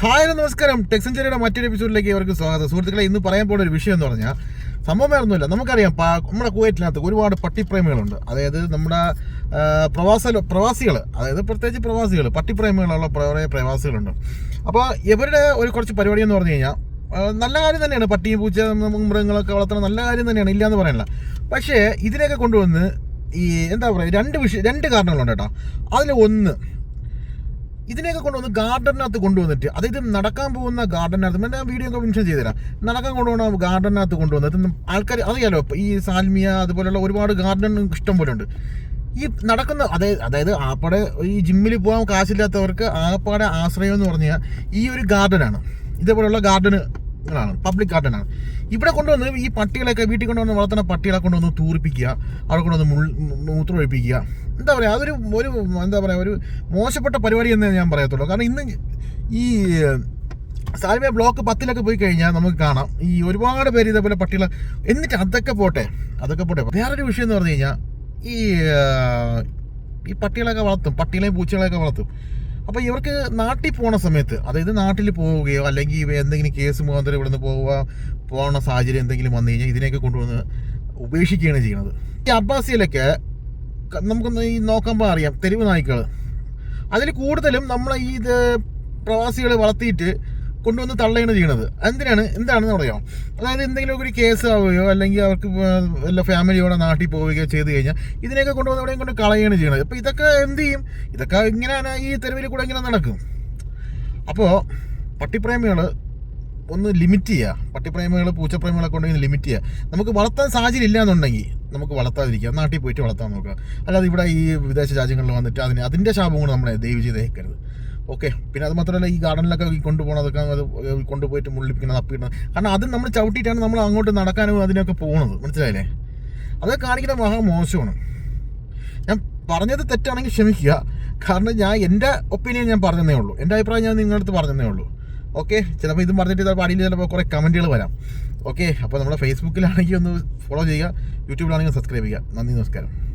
Hi നമസ്കാരം. ടെക്സഞ്ചേരിയുടെ മറ്റൊരു എപ്പിസോഡിലേക്ക് അവർക്ക് സ്വാഗതം. സുഹൃത്തുക്കളെ ഇന്ന് പറയാൻ പോകുന്ന ഒരു വിഷയം എന്ന് പറഞ്ഞാൽ സംഭവം വേറൊന്നുമില്ല. നമുക്കറിയാം നമ്മുടെ കുവൈറ്റിനകത്ത് ഒരുപാട് പട്ടിപ്രേമികളുണ്ട്. അതായത് നമ്മുടെ പ്രവാസ പ്രവാസികൾ അതായത് പ്രത്യേകിച്ച് പ്രവാസികൾ പട്ടിപ്രേമികളുള്ള കുറേ പ്രവാസികളുണ്ട്. അപ്പോൾ ഇവരുടെ ഒരു കുറച്ച് പരിപാടി എന്ന് പറഞ്ഞു കഴിഞ്ഞാൽ നല്ല കാര്യം തന്നെയാണ്. പട്ടിയും പൂച്ച മൃഗങ്ങളൊക്കെ വളർത്തണം നല്ല കാര്യം തന്നെയാണ്. ഇല്ലയെന്ന് പറയാനില്ല. പക്ഷേ ഇതിനെയൊക്കെ കൊണ്ടുവന്ന് ഈ എന്താ പറയുക രണ്ട് വിഷയം രണ്ട് കാരണങ്ങളുണ്ട് കേട്ടോ. അതിൽ ഒന്ന് ഇതിനെയൊക്കെ കൊണ്ടുവന്ന് ഗാർഡനകത്ത് കൊണ്ടുവന്നിട്ട് അതായത് നടക്കാൻ പോകുന്ന ഗാർഡനകത്ത് ഞാൻ വീഡിയോ ഒക്കെ മെൻഷൻ ചെയ്തുതരാം. നടക്കാൻ കൊണ്ടുപോകുന്ന ഗാർഡനകത്ത് കൊണ്ടുവന്നിട്ട് ആൾക്കാർ അറിയാലോ ഈ സാൽമിയ അതുപോലെയുള്ള ഒരുപാട് ഗാർഡൻ ഇഷ്ടം പോലെ ഉണ്ട് ഈ നടക്കുന്ന അതായത് അതായത് ആപ്പാടെ ഈ ജിമ്മിൽ പോകാൻ കാശില്ലാത്തവർക്ക് ആപ്പാടെ ആശ്രയം എന്ന് പറഞ്ഞാൽ ഈ ഒരു ഗാർഡനാണ്. ഇതേപോലെയുള്ള ഗാർഡനുകളാണ് പബ്ലിക് ഗാർഡനാണ്. ഇവിടെ കൊണ്ടുവന്ന് ഈ പട്ടികളൊക്കെ വീട്ടിൽ കൊണ്ടുവന്ന് വളർത്തുന്ന പട്ടികളെ കൊണ്ടുവന്ന് തൂറിപ്പിക്കുക അവിടെ കൊണ്ടുവന്ന് മുൾ മൂത്രമൊഴിപ്പിക്കുക എന്താ പറയുക അതൊരു ഒരു എന്താ പറയുക ഒരു മോശപ്പെട്ട പരിപാടി എന്നേ ഞാൻ പറയത്തുള്ളൂ. കാരണം ഇന്ന് ഈ സാൽവേ ബ്ലോക്ക് പത്തിലൊക്കെ പോയി കഴിഞ്ഞാൽ നമുക്ക് കാണാം. ഈ ഒരുപാട് പേര് ഇതേപോലെ പട്ടികളെ എന്നിട്ട് അതൊക്കെ പോട്ടെ അതൊക്കെ പോട്ടെ. വേറൊരു വിഷയം എന്ന് പറഞ്ഞു കഴിഞ്ഞാൽ ഈ ഈ പട്ടികളൊക്കെ വളർത്തും പട്ടികളെയും പൂച്ചകളെയൊക്കെ വളർത്തും. അപ്പോൾ ഇവർക്ക് നാട്ടിൽ പോണ സമയത്ത് അതായത് നാട്ടിൽ പോവുകയോ അല്ലെങ്കിൽ എന്തെങ്കിലും കേസ് മുഖാന്തരം ഇവിടെ നിന്ന് പോവുക പോകണ സാഹചര്യം എന്തെങ്കിലും വന്നു കഴിഞ്ഞാൽ ഇതിനെയൊക്കെ കൊണ്ടുവന്ന് ഉപേക്ഷിക്കുകയാണ് ചെയ്യുന്നത്. ഈ അബ്ബാസിയിലൊക്കെ ക- നമുക്കൊന്ന് ഈ നോക്കുമ്പോൾ അറിയാം തെരുവ് നായ്ക്കൾ അതിൽ കൂടുതലും നമ്മൾ ഈ ഇത് പ്രവാസികളെ വളർത്തിയിട്ട് കൊണ്ടുവന്ന് തള്ളുകയാണ് ചെയ്യണത്. എന്തിനാണ്? എന്താണെന്ന് പറയാം അതായത് എന്തെങ്കിലും ഒരു കേസ് ആവുകയോ അല്ലെങ്കിൽ അവർക്ക് വല്ല ഫാമിലിയോടെ നാട്ടിൽ പോവുകയോ ചെയ്ത് കഴിഞ്ഞാൽ ഇതിനെയൊക്കെ കൊണ്ടുവന്ന് എവിടെയും കൊണ്ട് കളയുകയാണ് ചെയ്യണത്. അപ്പോൾ ഇതൊക്കെ എന്ത് ചെയ്യും? ഇതൊക്കെ ഇങ്ങനെയാണ് ഈ തെരുവിൽ കൂടെ ഇങ്ങനെ നടക്കും. അപ്പോൾ പട്ടിപ്രേമികൾ ഒന്ന് ലിമിറ്റ് ചെയ്യുക പട്ടിപ്രേമികൾ പൂച്ചപ്രേമികളൊക്കെ ഉണ്ടെങ്കിൽ ലിമിറ്റ് ചെയ്യുക നമുക്ക് വളർത്താൻ സാഹചര്യം ഇല്ല എന്നുണ്ടെങ്കിൽ നമുക്ക് വളർത്താതിരിക്കുക നാട്ടിൽ പോയിട്ട് വളർത്താൻ നോക്കുക അല്ലാതെ ഇവിടെ ഈ വിദേശ രാജ്യങ്ങളിൽ വന്നിട്ട് അതിന് അതിന്റെ ശാപം കൊണ്ട് നമ്മളെ ദയവ് ചെയ്ത് ഏക്കരുത് ഓക്കെ പിന്നെ അത് മാത്രമല്ല ഈ ഗാർഡനിലൊക്കെ കൊണ്ടുപോകണതൊക്കെ അത് കൊണ്ടുപോയിട്ട് മുള്ളിപ്പിക്കണം തപ്പിക്കണം കാരണം അത് നമ്മൾ ചവിട്ടിയിട്ടാണ് നമ്മൾ അങ്ങോട്ട് നടക്കാനും അതിനൊക്കെ പോകുന്നത് മനസ്സിലായില്ലേ? അത് കാണിക്കുന്ന മഹാ മോശമാണ്. ഞാൻ പറഞ്ഞത് തെറ്റാണെങ്കിൽ ക്ഷമിക്കുക. കാരണം ഞാൻ എന്റെ ഒപ്പീനിയൻ ഞാൻ പറഞ്ഞതേ ഉള്ളൂ. എന്റെ അഭിപ്രായം ഞാൻ നിങ്ങളുടെ അടുത്ത് പറഞ്ഞതേ ഉള്ളൂ. ഓക്കെ ചിലപ്പോൾ ഇതും പറഞ്ഞിട്ട് ചിലപ്പോൾ അടിയിൽ ചിലപ്പോൾ കുറേ കമന്റുകൾ വരാം. ഓക്കെ അപ്പോൾ നമ്മുടെ ഫേസ്ബുക്കിലാണെങ്കിൽ ഒന്ന് ഫോളോ ചെയ്യുക യൂട്യൂബിലാണെങ്കിൽ സബ്സ്ക്രൈബ് ചെയ്യുക. നന്ദി നമസ്കാരം.